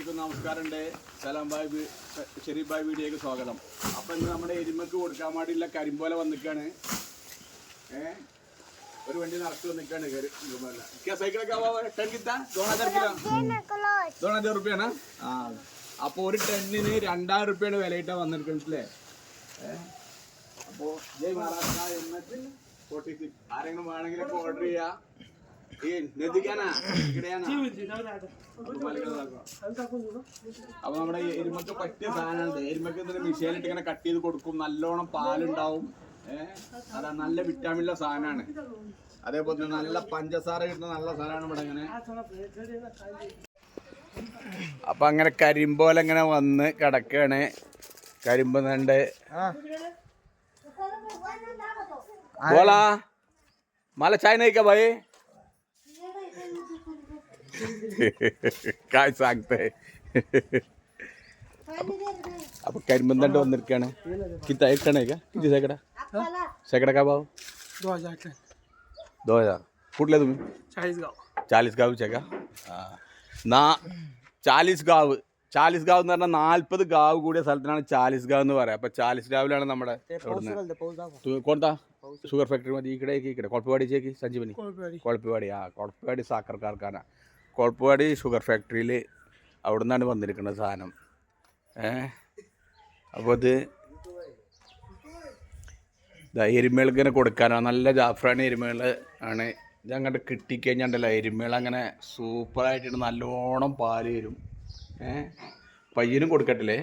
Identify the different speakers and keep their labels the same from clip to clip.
Speaker 1: അലൈക്കും നമസ്കാരമുണ്ട്. സലാം bye Sharif bye വീഡിയോക്ക് സ്വാഗതം. അപ്പം ഇന്ന് നമ്മുടെ എരുമക്ക് കൊടുക്കാൻ വേണ്ടിയുള്ള കരിമ്പോല വന്നിക്കാണ്. ഏ? ഒരു വണ്ടി നടത്തി വന്നിക്കാണ് സൈക്കിളൊക്കെ കിലോ ദോണായിരം റുപ്യാണ് ആ. അപ്പോൾ ഒരു ടെന്നിന് രണ്ടായിരം റുപ്യാണ് വിലയിട്ടാ വന്നിരിക്കുന്നത് അല്ലേ? അപ്പോ ജയ് മഹാരാഷ്ട്ര എണ്ണത്തിൽ ആരെങ്കിലും വേണമെങ്കിലൊക്കെ ഓർഡർ ചെയ്യാം. അപ്പൊ നമ്മുടെ എരുമക്ക് പറ്റിയ സാധനമാണ് എരുമക്ക് ഇതിന് മിഷേലിട്ട് ഇങ്ങനെ കട്ട് ചെയ്ത് കൊടുക്കും. നല്ലോണം പാലുണ്ടാവും. അതാ നല്ല വിറ്റാമിനുള്ള സാധനമാണ്. അതേപോലെ നല്ല പഞ്ചസാര കിട്ടുന്ന നല്ല സാധനമാണ് ഇവിടെ ഇങ്ങനെ. അപ്പൊ അങ്ങനെ കരിമ്പോല ഇങ്ങനെ വന്ന് കിടക്കാണ്. കരിമ്പ് നണ്ട് ബോളാ മല ചായ നയിക്കാ ഭായി काय सांगताय അപ്പൊ കരിമ്പന്തണ്ട് വന്നിരിക്കാണ് किती एक आहे का किती सेकडा सेकडा का भाव
Speaker 2: दो हजार का
Speaker 1: दो हजार कुठले तुम्ही
Speaker 2: चाळीस गाव
Speaker 1: चाळीस गावचे का ആ. നാ ചാലിസ് ഗാവ് ചാലിസ് ഗാവ് എന്ന് പറഞ്ഞാൽ നാൽപ്പത് ഗാവ് കൂടിയ സ്ഥലത്തിനാണ് ചാലിസ് ഗാവ് എന്ന് പറയാം അപ്പൊ ചാലിസ് ഗാവിലാണ് നമ്മുടെ ഇവിടുന്ന് तू- कोणता शुगर फॅक्टरीमध्ये इकडे की इकडे कोळपेवाडीची आहे की संजीवनी
Speaker 2: कोळपेवाडी
Speaker 1: കൊളപ്പുവാടി ആ കൊളപ്പുവാടി സാക്കർ കാർഖാന കൊളപ്പുവാടി ഷുഗർ ഫാക്ടറിയിൽ അവിടെ നിന്നാണ് വന്നിരിക്കുന്നത് സാധനം. ഏ? അപ്പോൾ ഇത് ഇതാ എരുമേൾക്ക് ഇങ്ങനെ കൊടുക്കാനാണ് നല്ല ജാഫ്രാണി എരുമേൾ ആണ്. ഇത് അങ്ങോട്ട് കിട്ടിക്കഴിഞ്ഞാണ്ടല്ലോ എരുമേൾ അങ്ങനെ സൂപ്പറായിട്ട് നല്ലോണം പാൽ വരും ഏ? പയ്യനും കൊടുക്കട്ടില്ലേ?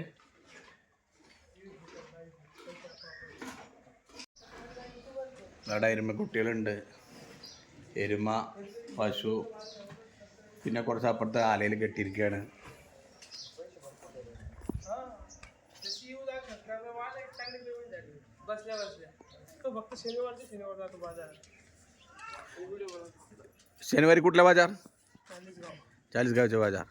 Speaker 1: ഇവിടെ എരുമ കുട്ടികളുണ്ട് എരുമ പശു പിന്നെ കുറച്ച് അപ്പുറത്തെ ആലയിൽ കെട്ടിയിരിക്കുകയാണ്
Speaker 2: बसल्या बसल्या तो फक्त शनिवार ते शनिवार जातो बाजार
Speaker 1: शनिवारी कुठला बाजार
Speaker 2: चाळीस गाव
Speaker 1: चाळीसगावचे बाजार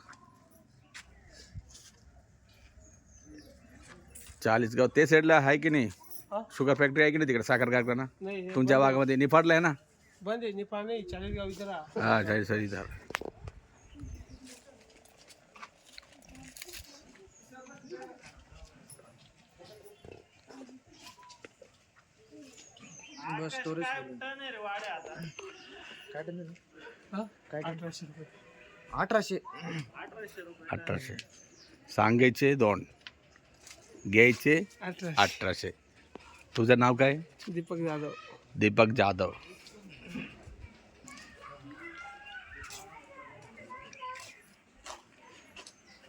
Speaker 1: चाळीसगाव ते साईडला आहे की नाही
Speaker 2: हा
Speaker 1: शुगर फॅक्टरी आहे की नाही तिकडे साखर कारखाना
Speaker 2: नाही हे
Speaker 1: तुमच्या भागामध्ये निफाडला आहे ना
Speaker 2: बंद आहे निपाळ नाही चाळीस गाव इथं राहा
Speaker 1: हा चाळीस इथं
Speaker 2: बस स्टोरेज अठराशे रुपये.
Speaker 3: अठराशे.
Speaker 1: अठराशे. सांगायचे दोन. घ्यायचे
Speaker 2: अठराशे.
Speaker 1: अठराशे. तुझं नाव काय?
Speaker 2: दीपक जाधव.
Speaker 1: दीपक जाधव.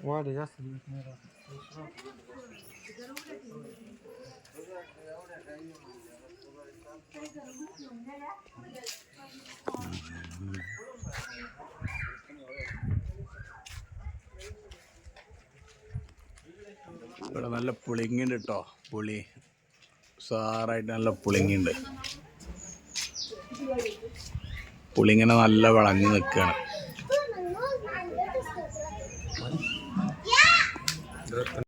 Speaker 3: वाढ जास्त दिवस नाही राहत.
Speaker 1: ഇവിടെ നല്ല പുളിങ്ങുണ്ട് കേട്ടോ പുളി. സാറായിട്ട് നല്ല പുളിങ്ങുണ്ട്. പുളിങ്ങനെ നല്ല വളഞ്ഞു നിൽക്കുകയാണ്